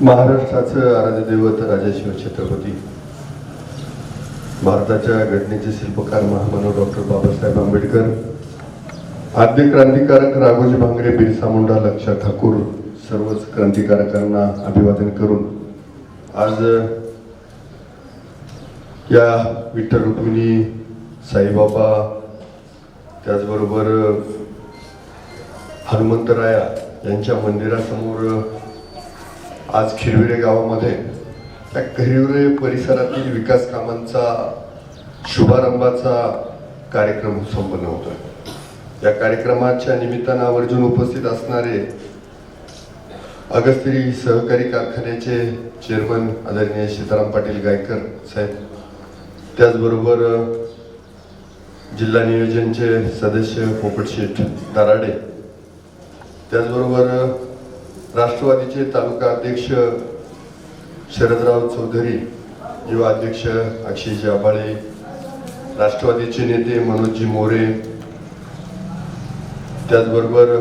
महाराष्ट्राचं आराध्यदैवत राजाशिव छत्रपती. भारताच्या घटनेचे शिल्पकार महामानव डॉक्टर बाबासाहेब आंबेडकर. आद्य क्रांतिकारक राघोजी भांगरे बिरसा मुंडा लक्षा ठाकूर सर्वच क्रांतिकारकांना अभिवादन करून आज या विठ्ठल रुक्मिणी साईबाबा त्याचबरोबर हनुमंतराया यांच्या मंदिरासमोर आज खिरविरे गावामध्ये त्या खिरविरे परिसरातील विकास कामांचा शुभारंभाचा कार्यक्रम संपन्न होतोय. या कार्यक्रमाच्या निमित्तानं आवर्जून उपस्थित असणारे अगस्त्री सहकारी कारखान्याचे चेअरमन आदरणीय सीताराम पाटील गायकर साहेब त्याचबरोबर जिल्हा नियोजनचे सदस्य पोपटशेठ दराडे त्याचबरोबर राष्ट्रवादीचे तालुका अध्यक्ष शरदराव चौधरी युवा अध्यक्ष अक्षयजी आबाळे राष्ट्रवादीचे नेते मनोजजी मोरे त्याचबरोबर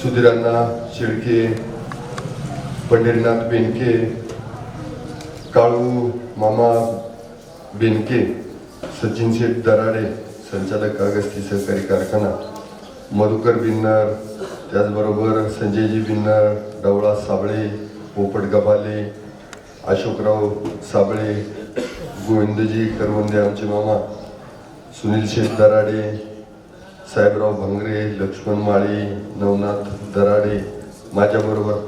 सुधीरांना शेळके पंढरीनाथ बेनके काळू मामा बेनके सचिन शेठ दराडे संचालक अगस्ती सहकारी कारखाना मधुकर बिन्नर त्याचबरोबर संजयजी बिन्नर डवळा साबळे पोपट गभाले अशोकराव साबळे गोविंदजी करवंदे आमचे मामा सुनील शेठ दराडे साहेबराव भंगरे लक्ष्मण माळी नवनाथ दराडे माझ्याबरोबर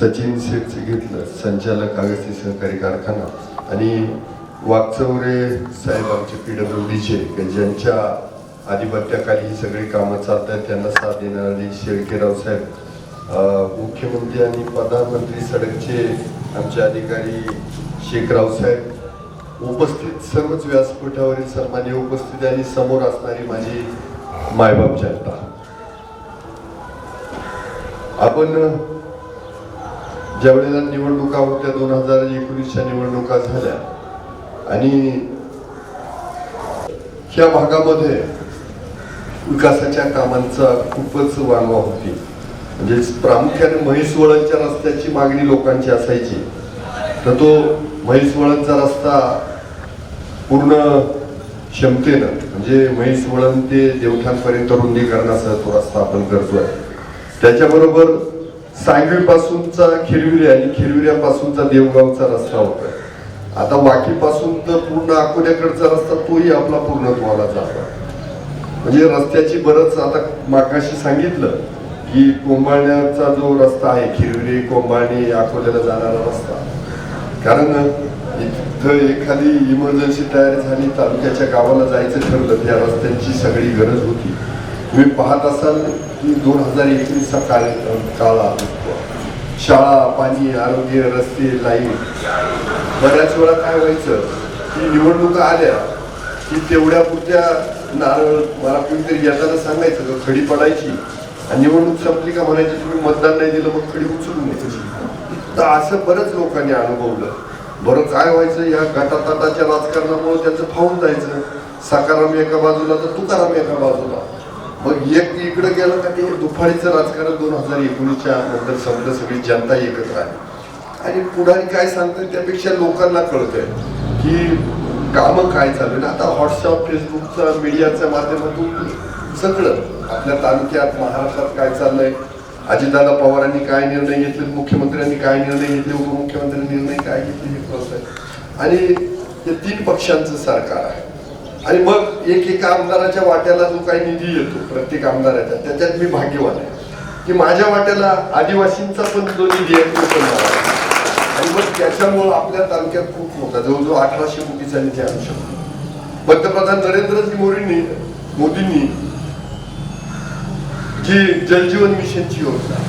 सचिन शेठचे घेतलं संचालक अगस्ती सहकारी कारखाना. आणि वाकचौरे साहेब आमचे पी डब्ल्यू डीचे ज्यांच्या आधिपत्याखाली ही सगळी कामं चालत आहेत त्यांना साथ देणारे शेळकेराव साहेब. मुख्यमंत्री आणि प्रधानमंत्री सडकचे आमचे अधिकारी शेखराव साहेब. उपस्थित सर्वच व्यासपीठावरील सन्मान्य उपस्थिती आणि समोर असणारी माझी मायबाप जनता. आपण ज्या वेळेला निवडणुका होत्या दोन हजार एकोणीसच्या निवडणुका झाल्या. आणि ह्या भागामध्ये विकासाच्या कामांचा खूपच वानवा होती. म्हणजे प्रामुख्याने म्हैसवळणच्या रस्त्याची मागणी लोकांची असायची. तर तो म्हैसवळणचा रस्ता पूर्ण क्षमतेनं म्हणजे म्हैसवळण ते देवठाणपर्यंत रुंदीकरणासह तो रस्ता आपण करतोय. त्याच्याबरोबर सांगवीपासूनचा खिरविरे आणि खिरविऱ्यापासूनचा देवगावचा रस्ता होता आता वाकीपासून तर पूर्ण अकोल्याकडचा रस्ता तोही आपला पूर्णत्वाला जातो म्हणजे रस्त्याची बरंच आता माकाशी सांगितलं की कोंबाळण्याचा जो रस्ता आहे खिरविरे कोंबाळणी अकोल्याला जाणारा रस्ता. कारण इथं एखादी इमर्जन्सी तयार झाली तालुक्याच्या गावाला जायचं ठरलं त्या रस्त्यांची सगळी गरज होती. तुम्ही पाहत असाल की दोन हजार एकवीसचा काळ काळ शाळा पाणी आरोग्य रस्ते लाइट. बऱ्याच वेळा काय व्हायचं की निवडणुका आल्या की तेवढ्या पुरत्या नारळ मला कोणीतरी येताना सांगायचं का खडी पडायची. आणि निवडणूक संपली का म्हणायची तुम्ही मतदान नाही दिलं मग खडी उचलून घ्यायची तर असं बरंच लोकांनी अनुभवलं. बरं काय व्हायचं या गटातटाच्या राजकारणामुळे त्याचं फावून जायचं. सकाराम एका बाजूला तर तुकाराम एका बाजूला. मग एक इकडे गेलं का ते दुपारीचं राजकारण दोन हजार एकोणीसच्या नंतर संपलं सगळी जनता एकत्र आहे आणि पुढारी काय सांगतात त्यापेक्षा लोकांना कळतंय की कामं काय चालू आहे आता व्हॉट्सअप फेसबुकचा मीडियाच्या माध्यमातून सगळं आपल्या तालुक्यात महाराष्ट्रात काय चाललंय? अजितदादा पवारांनी काय निर्णय घेतले? मुख्यमंत्र्यांनी काय निर्णय घेतले? उपमुख्यमंत्र्यांनी निर्णय काय घेतले हे कळतंय आणि ते तीन पक्षांचं सरकार आहे. आणि मग एक एका आमदाराच्या वाट्याला जो काही निधी येतो प्रत्येक आमदाराच्या त्याच्यात मी भाग्यवान आहे. की माझ्या वाट्याला आदिवासींचा पण जो निधी आहे तो पण मला मग त्याच्यामुळं आपल्या तालुक्यात खूप मोठा जवळजवळ अठराशे कोटीचा निधी आणू शकतो. पंतप्रधान नरेंद्रजी मोदींनी मोदींनी जी जलजीवन मिशनची योजना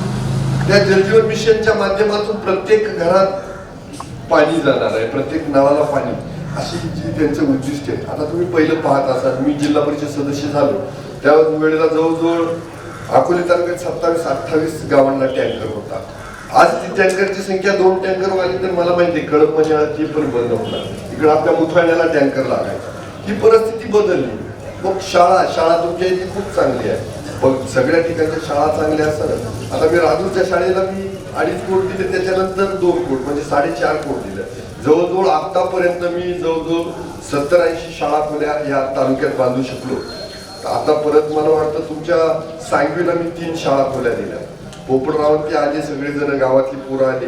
त्या जलजीवन मिशनच्या माध्यमातून प्रत्येक घरात पाणी जाणार आहे प्रत्येक नळाला पाणी. अशी जी त्यांचं उद्दिष्ट आहे. आता तुम्ही पहिलं पाहत असाल मी जिल्हा परिषद सदस्य झालो. त्या वेळेला जवळजवळ अकोले तालुक्यात सत्तावीस अठ्ठावीस गावांना टँकर होता. आज ती टँकरची संख्या दोन टँकर वाली तर मला माहिती आहे कडक म्हणजे पण बंद होणार इकडे आपल्या मुथाण्याला टँकर लागायचा. ही परिस्थिती बदलली. मग शाळा शाळा तुमच्या इथे खूप चांगली आहे. मग सगळ्या ठिकाणच्या शाळा चांगल्या असतात. आता मी राजूरच्या शाळेला मी अडीच कोट दिले त्याच्यानंतर दोन कोट म्हणजे साडेचार कोट दिले. जवळजवळ आतापर्यंत मी जवळजवळ सत्तर ऐंशी शाळा खोल्या या तालुक्यात बांधू शकलो. आता परत मला वाटतं तुमच्या सांगवीला मी तीन शाळा खोल्या दिल्या. पोपटरावांती आले सगळेजण गावातली पोरं आले.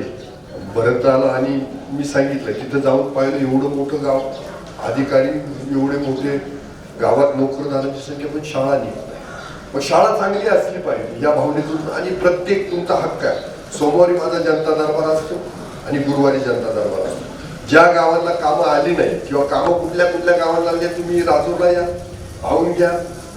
भरत आलं आणि मी सांगितलं तिथं जाऊन पाहिलं एवढं मोठं गाव अधिकारी एवढे मोठे गावात नोकरदारांची संख्या पण शाळा नाही. मग शाळा चांगली असली पाहिजे या भावनेतून आणि प्रत्येक तुमचा हक्क आहे. सोमवारी माझा जनता दरबार असतो आणि गुरुवारी जनता दरबार असतो. ज्या गावांना कामं आली नाही किंवा कामं कुठल्या कुठल्या गावांना लागल्या तुम्ही राजूरला या पाहून घ्या.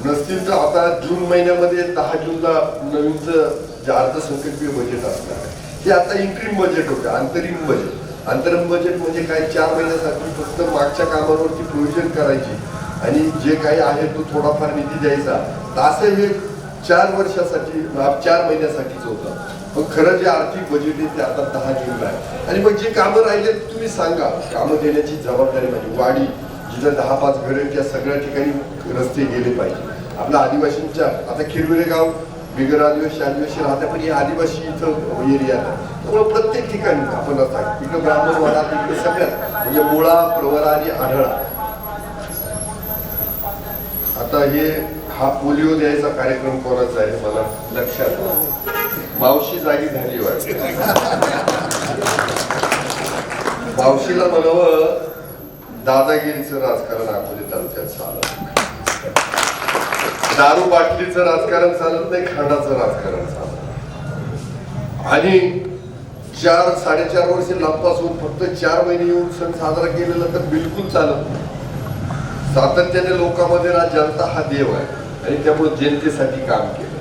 नसतील तर आता जून महिन्यामध्ये दहा जूनला नवीनचं जे अर्थसंकल्पीय बजेट असणार ते हे आता इंट्रीम बजेट होतं अंतरिम बजेट अंतरिम बजेट म्हणजे काय? चार महिन्यासाठी फक्त मागच्या कामावरती प्रोव्हिजन करायची. आणि जे काही आहे तो थोडाफार निधी द्यायचा. तर हे चार वर्षासाठी चार महिन्यासाठीच होतं. मग खरं जे आर्थिक बजेट आहे ते आता दहा जूनला आहे. आणि मग जे कामं राहिले तुम्ही सांगा. कामं देण्याची जबाबदारी माझी वाडी जिथं दहा पाच घरे त्या सगळ्या ठिकाणी रस्ते गेले पाहिजे. आपल्या आदिवासींच्या आता खिरविरे गाव बिगर आदिवासी आदिवासी राहते पण हे आदिवासी इथं एरिया त्यामुळे प्रत्येक ठिकाणी आपण आता इकडं ब्राह्मणवाडा तिकडे सगळ्यात म्हणजे मुळा प्रवरा आणि आढळा. आता हे हा पोलिओ द्यायचा कार्यक्रम कोणाचा आहे मला लक्षात मावशी जागी झाली वाटते. मावशीला म्हणावं दादागिरीचं राजकारण अकोले तालुक्यात चालत. दारू बाटलीचं राजकारण चालत नाही खांडाचं राजकारण चालत आणि चार साडेचार वर्ष लांबपासून फक्त चार महिने येऊन सण साजरा केलेला तर बिलकुल चालत नाही. सातत्याने लोकांमध्ये ना जनता हा देव आहे. आणि त्यामुळे जनतेसाठी काम केलं.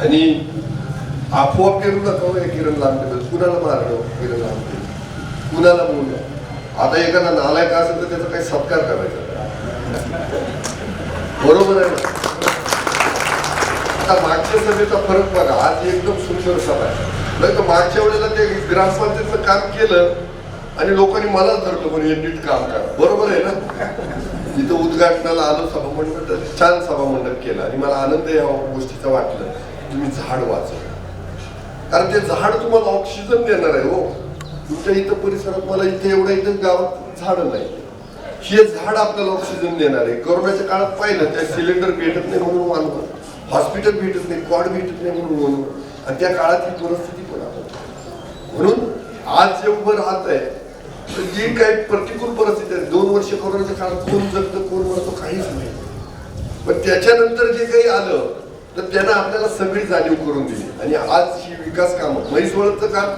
आणि आपोआप पेरू नका हो किरण लांबे कुणाला मारलं हो किरण लांबे? कुणाला बोललं? आता एखादा नालायक असेल तर त्याचा काही सत्कार करायचा. बरोबर आहे आता मागच्या सभेचा फरक बघा आज एकदम सुंदर सभा आहे. नाही तर मागच्या वेळेला ते ग्रामपंचायतचं काम केलं आणि लोकांनी मलाच धरलं म्हणजे हे नीट काम करा. बरोबर आहे ना? तिथं उद्घाटनाला आलो सभा मंडळ तर छान सभा मंडप केलं आणि मला आनंद या गोष्टीचा वाटलं. तुम्ही झाड वाचव. कारण ते झाड तुम्हाला ऑक्सिजन देणार आहे हो. तुमच्या इथं परिसरात मला इथे एवढ्या इथं गावात झाड नाही. हे झाड आपल्याला ऑक्सिजन देणार आहे. कोरोनाच्या काळात पाहिलं त्या सिलेंडर भेटत नाही म्हणून मानवत हॉस्पिटल भेटत नाही कॉड भेटत नाही म्हणून म्हणून. आणि त्या काळात ही परिस्थिती पण आपण म्हणून आज जे उभं राहत आहे तर जी काही प्रतिकूल परिस्थिती आहे दोन वर्ष कोरोनाच्या काळात कोण जगतं कोण मरतो काहीच नाही. पण त्याच्यानंतर जे काही आलं तर त्यांना आपल्याला सगळी जाणीव करून दिली. आणि आज ही विकास कामं म्हैसवळचं काम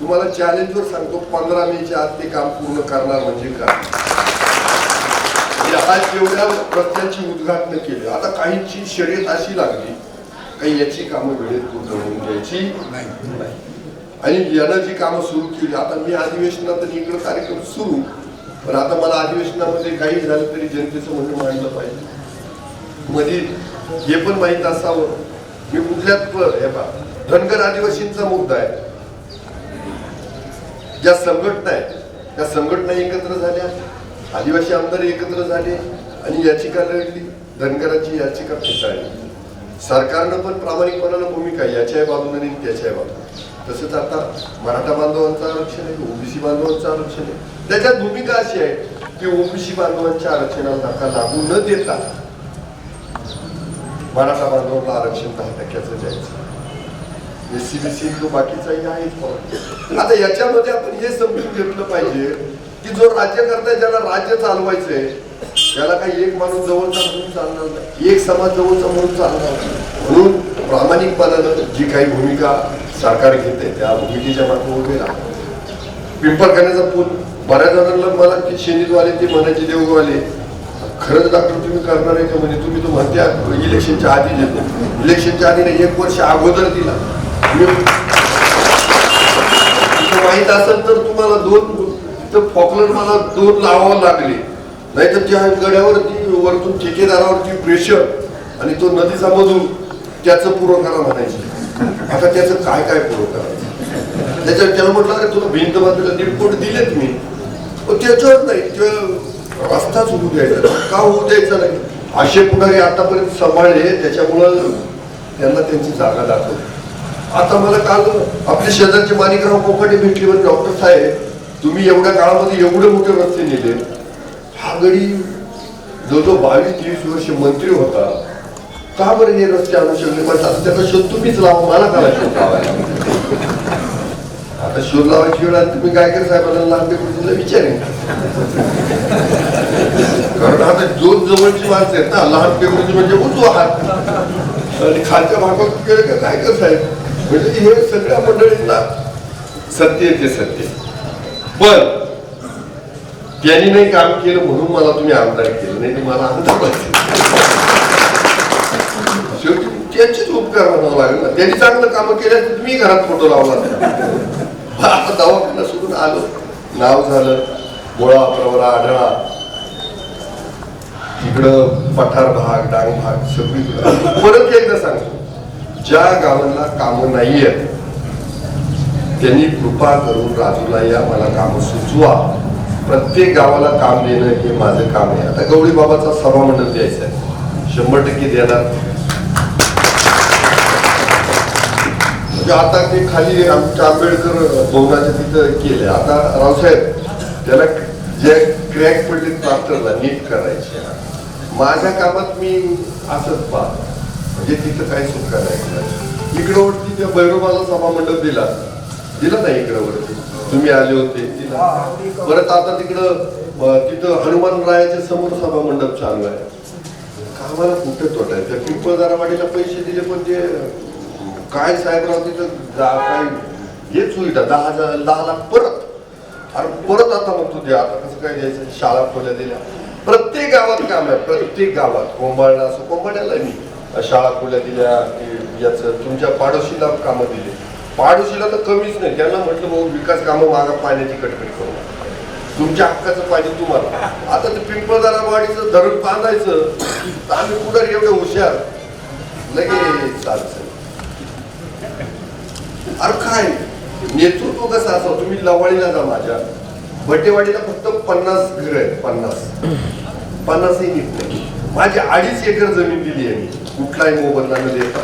तुम्हाला चॅलेंजवर सांगतो पंधरा मेच्या आत ते काम पूर्ण करणार म्हणजे काय? आज जेवढ्या रस्त्यांची उद्घाटन केली. आता काहींची शर्यत अशी लागली काही याची कामं वेळेत पूर्ण होऊन द्यायची नाही आणि यानं जी कामं सुरू केली आता मी अधिवेशनात इकडं कार्यक्रम सुरू पण आता मला अधिवेशनामध्ये काही झालं तरी जनतेचं म्हणणं मांडलं पाहिजे. मध्ये हे पण माहीत असावं. मी कुठल्याच प- हे पहा धनगर आदिवासींचा मुद्दा आहे. ज्या संघटना आहेत त्या संघटना एकत्र झाल्या. आदिवासी आमदार एकत्र झाले आणि याचिका लढली. धनगराची याचिका फेटाळली. सरकारनं पण प्रामाणिकपणानं भूमिका याच्याही बाजूने आणि त्याच्याही बाजूने. तसंच आता मराठा बांधवांचं आरक्षण आहे ओबीसी बांधवांचं आरक्षण आहे. त्याच्यात भूमिका अशी आहे की ओबीसी बांधवांच्या आरक्षणाला धक्का लागू न देता मराठा बांधवांना आरक्षण दहा टक्क्याचं द्यायचं. एस सी बी सी बाकीचाही आहे आता याच्यामध्ये आपण हे समजून घेतलं पाहिजे की जो राज्य करताय ज्याला राज्य चालवायचंय त्याला काही एक माणूस जवळचा म्हणून चालणार नाही. एक समाज जवळचा म्हणून चालणार म्हणून प्रामाणिकपणानं जी काही भूमिका सरकार घेते त्या भूमिकेच्या मागे उभे राहा. पिंपळखान्याचा पूल बऱ्याच जणांना मला की शेनीतवाले ते म्हणायचे देवगवाले खरंच डॉक्टर तुम्ही करणार आहे का म्हणजे तुम्ही तो म्हणते इलेक्शनच्या आधी देतो. इलेक्शनच्या आधी नाही एक वर्ष अगोदर दिला. माहीत असेल तर तुम्हाला दोन तर फॉकलर मला दोन लावावं लागले. नाहीतर त्या गड्यावरती वरतून ठेकेदारावरती प्रेशर आणि तो नदीचा मधून त्याचं पुरवठाला म्हणायचे. आता त्याचं काय काय पुरवठा? त्याच्यात त्याला म्हटलं अरे तुला भिंत बांधायला दीड दिलेत मी. पण त्याच्यावर नाही रस्ताच होऊ द्यायचा का होऊ द्यायचा नाही? असे पुढारी आतापर्यंत सांभाळले त्याच्यामुळं त्यांना त्यांची जागा दाखवली. आता मला काल आपले शेजारचे माणिकराव कोकाटे भेटले म्हणजे डॉक्टर साहेब. तुम्ही एवढ्या काळामध्ये एवढे मोठे रस्ते नेले. हा गडी जवळजवळ बावीस तेवीस वर्ष मंत्री होता. का बरं हे रस्ते आणू शकले? पण त्याचा शोध तुम्हीच लावा मला काय शोध लावायला आता शोध लावायची वेळ आली तुम्ही गायकर साहेबांना लांबे कुठे विचारेन. कारण आता दोन जवळची माणसं आहेत ना लहान पेपरची म्हणजे उजवा हात. आणि खालच्या भागात केलं का गायकर साहेब? म्हणजे हे सगळ्या मंडळींना सत्य येते सत्य पण त्यांनी नाही काम केलं म्हणून मला तुम्ही आमदार केलं नाही तर मला आमदार पाहिजे शेवटी त्यांचेच उपकार म्हणावं लागेल ना. त्यांनी चांगलं काम केलं तर तुम्ही घरात फोटो लावला आता दवाखाना सोडून आलो. नाव झालं गोळा प्रवरा आढळा. तिकडं पठार भाग डांग भाग सगळी परत एकदा सांगतो ज्या गावांना कामं नाही आहेत त्यांनी कृपा करून राजूला या मला काम सुचवा. प्रत्येक गावाला काम देणं हे माझं काम आहे. आता गवळी बाबाचा सभामंडळ द्यायचा आहे. शंभर टक्के देणार. म्हणजे आता ते खाली आमच्या आंबेडकर भवनाच्या तिथं केले आता रावसाहेब त्याला जे क्रॅक पडले प्लास्टरला नीट करायचे माझ्या कामात मी असंच पाहतो. म्हणजे तिथं काही सुटका नाही. इकडं वरती त्या सभा मंडळ दिला. दिलं नाही इकडं वरती. तुम्ही आले होते. परत आता तिकडं तिथं हनुमान रायाच्या समोर सभामंडप चालू आहे. कामाला कुठे तोटायचं आहे? त्या पैसे दिले पण ते काय साहेबराव तिथं जा काय हेच होईल दहा हजार दहा लाख परत. अरे परत आता म्हणतो ते आता कसं काय द्यायचं? शाळा खोल्या दिल्या. प्रत्येक गावात काम आहे. प्रत्येक गावात. कोंबाडला असं कोंबाड्याला मी शाळा खोल्या दिल्या की याचं तुमच्या पाडोशीला कामं दिली. पाडोशीला तर कमीच नाही. त्यांना म्हटलं भाऊ विकास कामं मागा पाण्याची कटकट करू तुमच्या हक्काचं पाणी तुम्हाला. आता ते पिंपळदारा वाडीचं धरण बांधायचं आम्ही कुठं एवढे हुशार? लगेच चालचं अरे काय? नेतृत्व कसं असं तुम्ही लवाळीला जा माझ्या. भटेवाडीला फक्त पन्नास घर आहेत पन्नास. पन्नासही नीट नाही. माझी अडीच एकर जमीन दिली आहे मी. कुठलाही मोबदला न देता.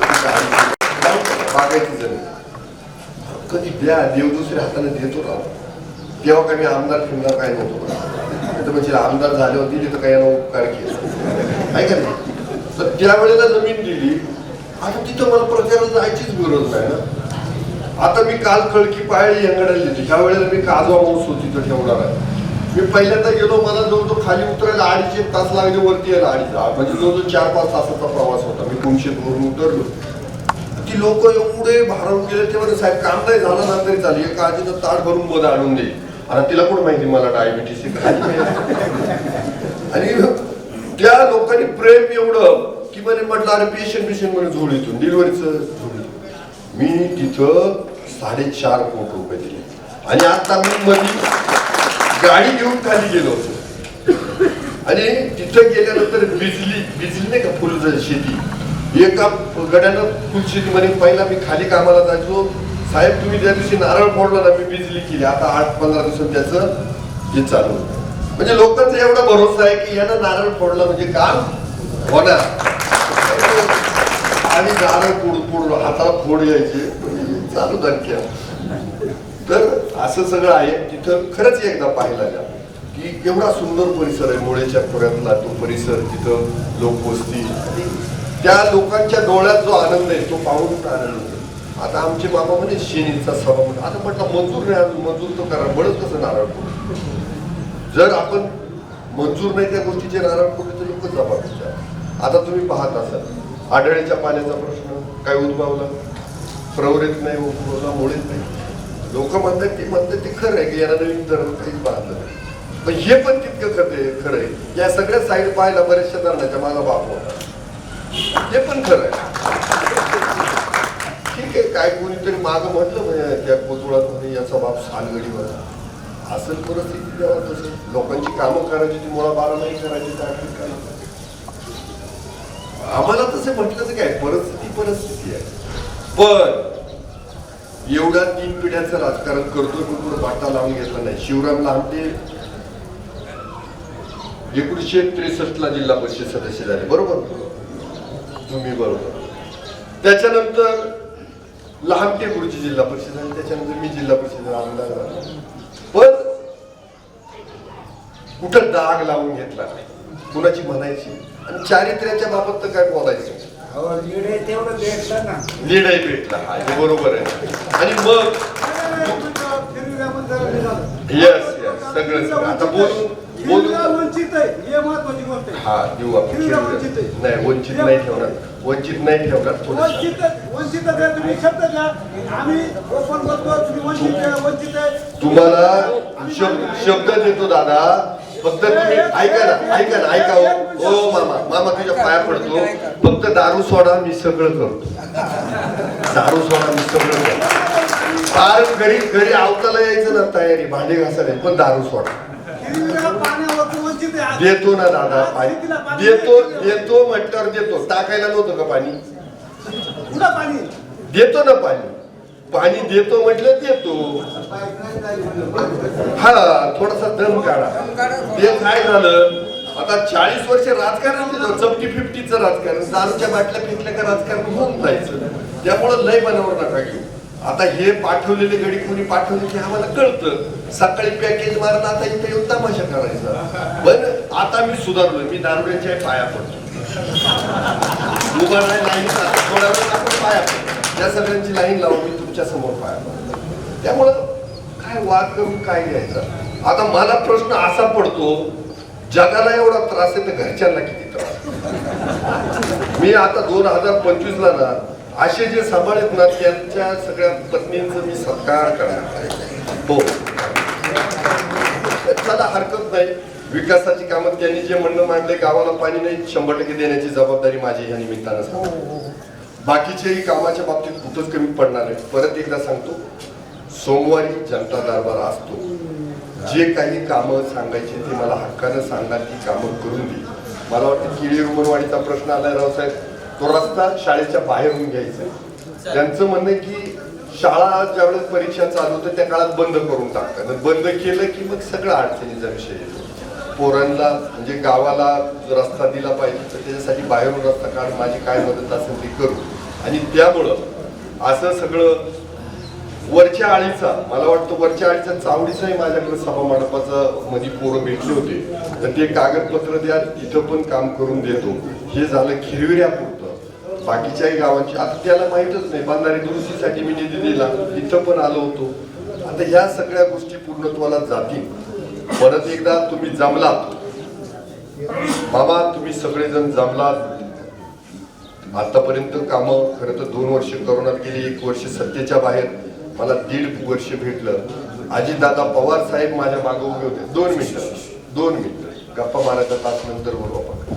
बागायची जमीन. कधी द्या देव दुसऱ्या हाताने देतो राव. तेव्हा काही मी आमदार फिरणार काय नव्हतो तर म्हणजे आमदार झाले होते तिथं काही यानं उपकार केला. ऐका नाही? तर त्यावेळेला जमीन दिली. आता तिथं मला प्रचारात जायचीच गरज नाही ना. आता मी काल खळकी पाळली यंगडायला दिली ह्या वेळेला मी काजवा माऊस होती तर ठेवणार आहे मी पहिल्यांदा गेलो मला जवळ खाली उतरायला अडीच एक तास लागले वरती यायला अडीच म्हणजे जवळजवळ चार पाच तासाचा प्रवास होता. मी कुमशेतवरून उतरलो. ती लोक एवढे भारावून गेले ते म्हणजे साहेब काम नाही झालं ना तरी चालेल. एका आजीचं ताट भरून मध्ये आणून देईल आणि तिला कोण माहिती मला डायबिटीस आणि त्या लोकांनी प्रेम एवढं की म्हणे म्हटलं अरे पेशंट पेशंट म्हणे झोड इथून डिलिव्हरीच मी तिथं साडेचार कोटी रुपये दिले. आणि आता मी मधी गाडी घेऊन खाली गेलो होतो. आणि तिथं गेल्यानंतर बिजली बिजली नाही का फुल शेती? एका गड्यानं फुलशेतीमध्ये पहिला मी खाली कामाला जायचो. साहेब तुम्ही त्या दिवशी नारळ फोडला ना मी बिजली केली. आता आठ पंधरा दिवसात त्याचं हे चालू म्हणजे लोकांचा एवढा भरोसा आहे की यानं नारळ फोडला म्हणजे काम होणार. आणि नारळ पुढ पुढ हाताला फोड यायचे म्हणजे चालू धक्क्या तर असं सगळं आहे. तिथं खरंच एकदा पाहायला जा की एवढा सुंदर परिसर आहे. मोळेच्या खोऱ्यातला तो परिसर तिथं लोकवस्ती. आणि त्या लोकांच्या डोळ्यात जो आनंद आहे तो पाहून आनंद होतो आता आमचे बाबा म्हणे शेणीचा सभा म्हणून आता म्हटलं मंजूर नाही मजूर मंजूर तो करा बळच कसं नारळ फोडू जर आपण मंजूर नाही त्या गोष्टीचे नारळ फोडले तर लोक जबाबदार आता तुम्ही पाहत असाल आढळीच्या पाण्याचा प्रश्न काय उद्भवला. प्रवरित नाही उद्भवला मुळेच नाही. लोक म्हणतात ते म्हणतात ते खरं आहे की याला नवीन धरण काहीच पाहत नाही. पण हे पण तितकं खरं खरं आहे. या सगळ्या साईड पाहायला बऱ्याचशा धरणाच्या माझा बाप होता. ते पण खरं आहे. ठीक आहे काय कोणीतरी मागं म्हटलं म्हणजे त्या पुतुळात म्हणजे याचा बाप सालगडीवर. असेल परिस्थिती जेव्हा तसं. लोकांची कामं करायची ती मुळा बारा नाही करायची त्या आम्हाला तसे म्हटलं तर काय परिस्थिती परिस्थिती आहे. पण एवढ्या तीन पिढ्यांचं राजकारण करतोय पण पुढे बाटा लावून घेतला नाही. शिवराम लांबते एकोणीसशे त्रेसष्ट ला जिल्हा परिषद सदस्य झाले. बरोबर? तुम्ही बरोबर. त्याच्यानंतर लहान टेंभूरची जिल्हा परिषद झाली त्याच्यानंतर मी जिल्हा परिषद आमदार झालो. पण कुठं डाग लावून घेतला नाही. कुणाची म्हणायची? आणि चारित्र्याच्या बाबत तर काय बोलायचं? निर्णय भेटला हा बरोबर आहे. आणि मग येस येस सगळं. आता बोलून वंचित आहे. हे महत्वाची गोष्ट आहे. हा देऊ आपण हिरव्या वंचित आहे. नाही वंचित नाही ठेवणार. वंचित नाही ठेवणार. वंचित वंचित आहे. तुम्ही शब्द द्या आम्ही ओपन बोलतो तुम्ही वंचित आहे वंचित आहे. तुम्हाला शब्द शब्द देतो दादा. फक्त तुम्ही ऐका ना ऐका ना ऐका. हो ओ मामा. मामा तुझ्या पाया पडतो. फक्त दारू सोडा मी सगळं करतो. दारू सोडा मी सगळं करतो. फार घरी घरी आवताला यायचं ना तयारी. भांडे घासायला. पण दारू सोडा. देतो ना दादा पाणी. देतो. देतो. म्हटल्यावर देतो. टाकायला नव्हतं का पाणी? देतो ना पाणी. पाणी देतो म्हटलं देतो. हा थोडासा दम काढा. ते काय झालं? आता चाळीस वर्ष राजकारण चपटी फिफ्टीचं राजकारण. दारूच्या बाटल्या फेकल्या का राजकारण होऊन जायचं? त्यामुळं लय बनावर नका घेऊ. आता हे पाठवलेले गडी कोणी पाठवले की आम्हाला कळतं. सकाळी पॅकेज मारलं आता इथे येऊन तमाशा करायचा. पण आता मी सुधारलो मी दारुड्याच्या पाया पडतो. उभा नाही लाईन थोड्या वेळ आपण पाया पडतो त्या सगळ्यांची लाईन लावून मी तुमच्यासमोर पाया पडतो. त्यामुळं काय वाद करून काय घ्यायचं आता मला प्रश्न असा पडतो जगाला एवढा त्रास आहे तर घरच्यांना किती त्रास? मी आता दोन हजार पंचवीस ला ना असे जे सांभाळत ना त्यांच्या सगळ्या पत्नींचं मी सत्कार करणार आहे. हो. चला हरकत नाही. विकासाची कामं त्यांनी जे म्हणणं मांडले गावाला पाणी नाही शंभर टक्के देण्याची जबाबदारी माझी ह्या निमित्तानं सांगतो. बाकीच्याही कामाच्या बाबतीत कुठंच कमी पडणार आहे. परत एकदा सांगतो सोमवारी जनता दरबार असतो. जे काही कामं सांगायची ते मला हक्कानं सांगा ती कामं करून दे. मला वाटतं किळी रुमनवाडीचा प्रश्न आलाय रावसाहेब. तो रस्ता शाळेच्या बाहेरून घ्यायचा. त्यांचं म्हणणं की शाळा ज्यावेळेस परीक्षा चालू होते त्या काळात बंद करून टाकतात. बंद केलं की मग सगळं अडचणीचा विषय येतो पोरांना म्हणजे गावाला रस्ता दिला पाहिजे तर त्याच्यासाठी बाहेरून रस्ता काढ माझी काय मदत असेल ती करू. आणि त्यामुळं असं सगळं वरच्या आळीचा मला वाटतं वरच्या आळीचा चावडीचाही माझ्याकडे सभा मंडपाचा मध्ये पोरं भेटले होते. तर ते कागदपत्र द्या तिथं पण काम करून देतो. हे झालं खिरविऱ्यापूर. बाकीच्याही गावांची. आता त्याला माहीतच नाही. बंधारे दुरुस्तीसाठी मी निधी दिला. इथं पण आलो होतो. आता ह्या सगळ्या गोष्टी पूर्णत्वाला जातील. परत एकदा तुम्ही जमलात. बाबा तुम्ही सगळेजण जमलात. आतापर्यंत कामं खरं तर दोन वर्ष करोनात गेली एक वर्ष सत्तेच्या बाहेर. मला दीड वर्ष भेटलं. अजितदादा पवार साहेब माझ्या मागे उभे होते. दोन मिनिटं. दोन मिनिटं. गप्पा मारायचा तास नंतर बोलू आपण.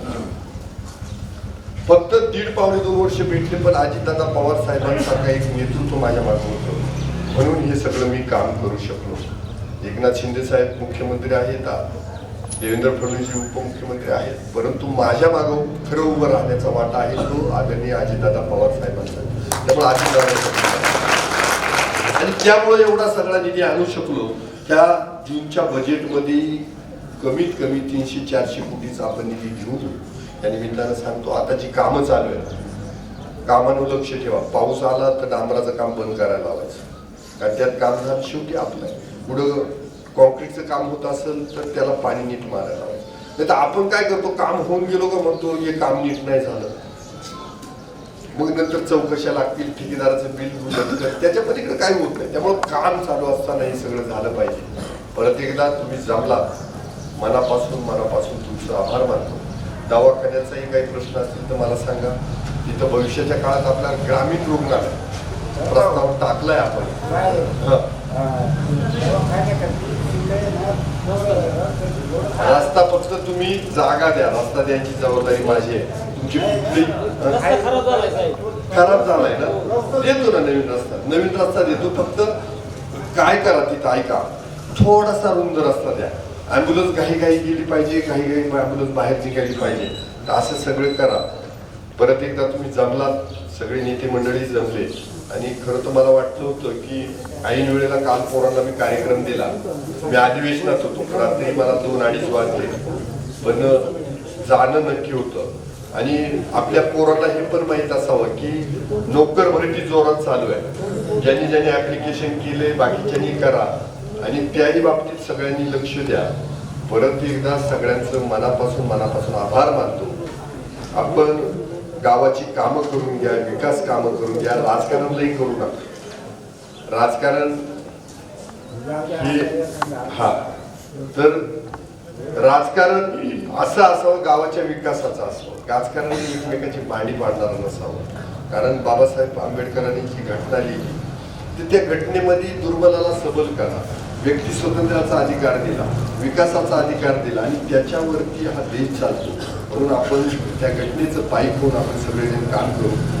फक्त दीड पावणे दोन वर्ष भेटले पण अजितदादा पवार साहेबांसारखा एक नेतृत्व माझ्या मागे होतं. म्हणून हे सगळं मी काम करू शकलो. एकनाथ शिंदे साहेब मुख्यमंत्री आहेत देवेंद्र फडणवीस उपमुख्यमंत्री आहेत परंतु माझ्या मागं खरं उभं राहण्याचा वाटा आहे तो आदरणीय अजितदादा पवार साहेबांचा. त्यामुळे अजितदादा आणि त्यामुळे एवढा सगळा निधी आणू शकलो. त्या जूनच्या बजेटमध्ये कमीत कमी तीनशे चारशे कोटीचा आपण निधी घेऊन या निमित्तानं सांगतो. आता जी कामं चालू आहेत कामांवर लक्ष ठेवा. पाऊस आला तर डांबराचं काम बंद करायला लावायचं. कारण त्यात काम झालं शेवटी आपलं आहे. पुढं कॉन्क्रीटचं काम होत असेल तर त्याला पाणी नीट मारायला लावायचं. नाही तर आपण काय करतो? काम होऊन गेलो का म्हणतो हे काम नीट नाही झालं. मग नंतर चौकशा लागतील ठेकेदाराचं बिल त्याच्या पलीकडे काय होत नाही. त्यामुळे काम चालू असताना हे सगळं झालं पाहिजे. परत एकदा तुम्ही जमला मनापासून मनापासून तुमचं आभार मानतो. दवाखान्याचाही काही प्रश्न असतील तर मला सांगा. तिथं भविष्याच्या काळात आपला ग्रामीण रुग्णालय प्रस्ताव टाकलाय आपण. हं. रस्ता फक्त तुम्ही जागा द्या. रस्ता द्यायची जबाबदारी माझी आहे. तुमची खराब झालाय ना? देतो ना नवीन रस्ता. नवीन रस्ता देतो. फक्त काय करा तिथं ऐका. थोडासा रुंद रस्ता द्या. ॲम्ब्युलन्स घाई घाई गेली पाहिजे घाई घाई ॲम्ब्युलन्स बाहेर निघाली पाहिजे. तर असं सगळं करा. परत एकदा तुम्ही जमलात सगळे नेते मंडळी जमले. आणि खरं तर मला वाटलं होतं की ऐन वेळेला काल पोरांना मी कार्यक्रम दिला. मी अधिवेशनात होतो रात्री मला दोन अडीच वाजले. पण जाणं नक्की होतं. आणि आपल्या पोराला हे पण माहीत असावं की नोकर भरती जोरात चालू आहे. ज्यांनी ज्यांनी ऍप्लिकेशन केले बाकीच्यांनी करा. आणि त्याही बाबतीत सगळ्यांनी लक्ष द्या. परत एकदा सगळ्यांचं मनापासून मनापासून आभार मानतो. आपण गावाची कामं करून घ्या विकास कामं करून घ्या राजकारणलाही करू नका. राजकारण हे हा. तर राजकारण असं असावं गावाच्या विकासाचं असावं. राजकारण एकमेकाची मांडी पाडणारं नसावं. कारण बाबासाहेब आंबेडकरांनी जी घटना लिहिली तर त्या घटनेमध्ये दुर्बलाला सबल करा. व्यक्ती स्वातंत्र्याचा अधिकार दिला विकासाचा अधिकार दिला आणि त्याच्यावरती हा देश चालतो. म्हणून आपण त्या घटनेचं पायी होऊन आपण सगळेजण काम करू.